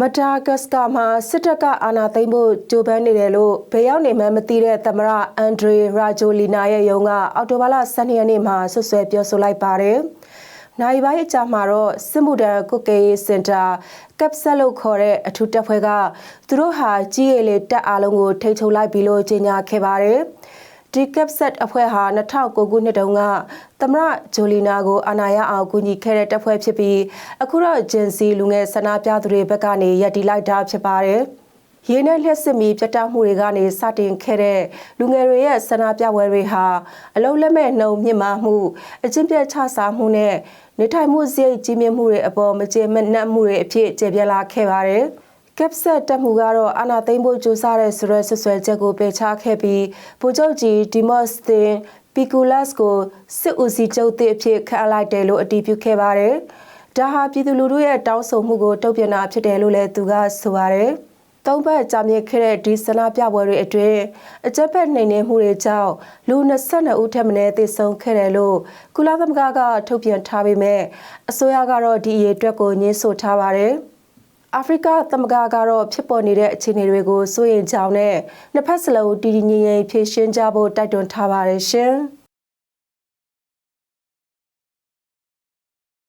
မဒါဂတ်စကာမှာစစ်တပ်ကအာဏာသိမ်းဖို့ကြိုးပမ်းနေတယ်လို့ဘယ်ရောက်နေမှန်းမသိတဲ့သမ္မတအန်ဒရီရာဂျိုလီနာရဲ့ရုံးကအော်တိုဘာလ12ရက်နေ့မှာဆွဆွဲပြောဆိုလိုက်ပါတယ်။နိုင်ပိုင်းအကြာမှာတော့စစ်မှုထမ်းကုတ်ကေးစင်တာကပ်ဆက်လို့ခေါ်တဲ့အထူးတပ်ဖွဲ့ကသူတို့ဟာကြီးရည်လေတပ်အားလုံးကိုထိန်းချုပ်လိုက်ပြီလို့ကြေညာခဲ့ပါတယ်။ ဒီကပ်ဆက်အဖွဲ့ဟာ2009ခုနှစ်တုန်းကသမရဂျိုလီနာကိုအာဏာရအောင်ကူညီခဲ့တဲ့တပ်ဖွဲ့ဖြစ်ပြီးအခုတော့ဂျင်စီလူငယ်ဆန္ဒပြသူတွေဘက်ကနေရည်တည်လိုက်တာဖြစ်ပါတယ်။ရေးနဲ့လျှက်စစ်မီပြတ်တောက်မှုတွေကနေစတင်ခဲ့တဲ့လူငယ်တွေရဲ့ဆန္ဒပြပွဲတွေဟာအလုံးလက်မဲ့နှုံမြင့်မားမှုအကျင့်ပြတ်ချစားမှုနဲ့နေထိုင်မှုစရိတ်ကြီးမြင့်မှုတွေအပေါ်မကျေမနပ်မှုတွေအဖြစ်ကျေပြလာခဲ့ပါတယ်။ ကက်ပဆက်တက်မှုကတော့အာနာသိမ့်ဖို့ကြိုးစားတဲ့ဆိုရဲဆွဆွဲချက်ကိုပယ်ချခဲ့ပြီးဗိုလ်ချုပ်ကြီးဒီမော့စ်တင်ပီကူလတ်ကိုစစ်ဦးစီးချုပ်အဖြစ်ခန့်အပ်လိုက်တယ်လို့အတည်ပြုခဲ့ပါတယ်။ဒါဟာပြည်သူလူထုရဲ့တောင်းဆိုမှုကိုတုံ့ပြန်တာဖြစ်တယ်လို့လည်းသူကဆိုပါတယ်။သုံးဘက်ကြာမြင့်ခဲ့တဲ့ဒီဆန္ဒပြပွဲတွေအတွင်းအကြက်ဖက်နှိမ်နင်းမှုတွေကြောင့်လူ22ဦးထက်မနည်းသေဆုံးခဲ့တယ်လို့ကုလသမဂ္ဂကထုတ်ပြန်ထားပေမဲ့အစိုးရကတော့ဒီအရေးအတွက်ကိုညှင်းဆိုထားပါတယ်။ အာဖရိကသမဂ္ဂကတော့ဖြစ်ပေါ်နေတဲ့အခြေအနေတွေကိုစိုးရိမ်ကြောင်းနဲ့နှစ်ဖက်စလုံးတည်တည်ငြိမ်ငြိမ်ဖြေရှင်းကြဖို့တိုက်တွန်းထားပါတယ်ရှင်။